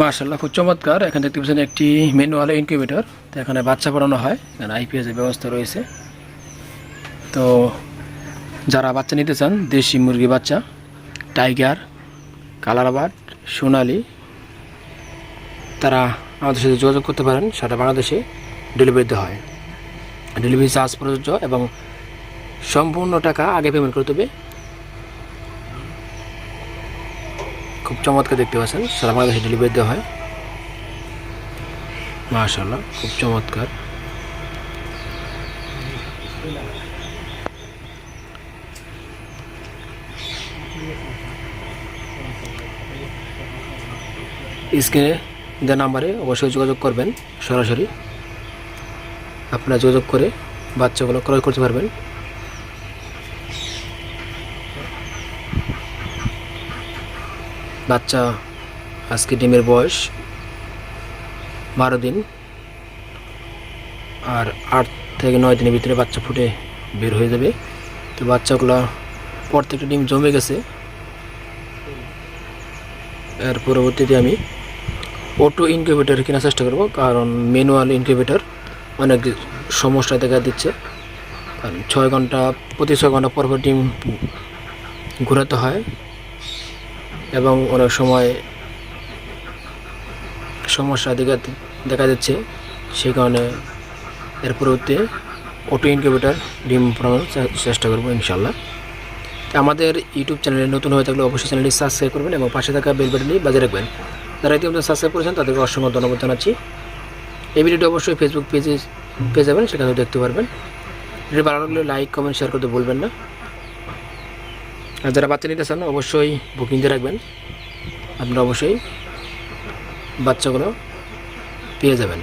মার্শাল্লাহ খুব চমৎকার। এখানে দেখতে পাচ্ছেন একটি ম্যানুয়াল ইনকিউবেটর। তো এখানে বাচ্চা পড়ানো হয়। এখানে আইপিএস এর ব্যবস্থা রয়েছে। তো যারা বাচ্চা নিতে চান, দেশি মুরগি বাচ্চা, টাইগার কালারাবাদ সোনালি, তারা আমাদের সাথে যোগাযোগ করতে পারেন। সারা বাংলাদেশে ডেলিভারি দেওয়া হয়। ডেলিভারি চার্জ প্রযোজ্য এবং সম্পূর্ণ টাকা আগে পেমেন্ট করতে হবে। খুব চমৎকার দেখতে পাচ্ছেন। সারা বাংলাদেশে ডেলিভারি দেওয়া হয়। মাশাল্লাহ খুব চমৎকার। স্ক্রিনে দেওয়া নাম্বারে অবশ্যই যোগাযোগ করবেন, সরাসরি। আপনারা যোগাযোগ করে বাচ্চাগুলো ক্রয় করতে পারবেন। বাচ্চা আজকে ডিমের বয়স বারো দিন। আর আট থেকে নয় দিনের ভিতরে বাচ্চা ফুটে বের হয়ে যাবে। তো বাচ্চাগুলো প্রত্যেকটা ডিম জমে গেছে। এর পরবর্তীতে আমি অটো ইনকিউবেটার কেনার চেষ্টা করব, কারণ ম্যানুয়াল ইনকিউবেটার অনেক সমস্যা দেখা দিচ্ছে। কারণ ছয় ঘণ্টা প্রতি ছয় ঘণ্টা পর পর ডিম ঘোরাতে হয়। এবং অনেক সময় সমস্যা দেখা দেখা যাচ্ছে। সেই কারণে এর পরবর্তী অটো ইনকিউবেটার ডিম ফোটানোর চেষ্টা করব ইনশাল্লাহ আমাদের ইউটিউব চ্যানেলে নতুন হয়ে থাকলে অবশ্যই চ্যানেলটি সাবস্ক্রাইব করবেন এবং পাশে থাকা বেল বাটনটি বাজিয়ে রাখবেন। যারা ইতিমধ্যে সাবস্ক্রাইব করেছেন, তাদেরকে অসংখ্য ধন্যবাদ জানাচ্ছি। এই ভিডিওটি অবশ্যই ফেসবুক পেজে পেয়ে যাবেন সেখানেও দেখতে পারবেন। ভিডিও ভালো লাগলে লাইক কমেন্ট শেয়ার করতে ভুলবেন না। আর যারা বাচ্চা নিতে চান অবশ্যই বুকিং দিয়ে রাখবেন। আপনারা অবশ্যই বাচ্চাগুলো পেয়ে যাবেন।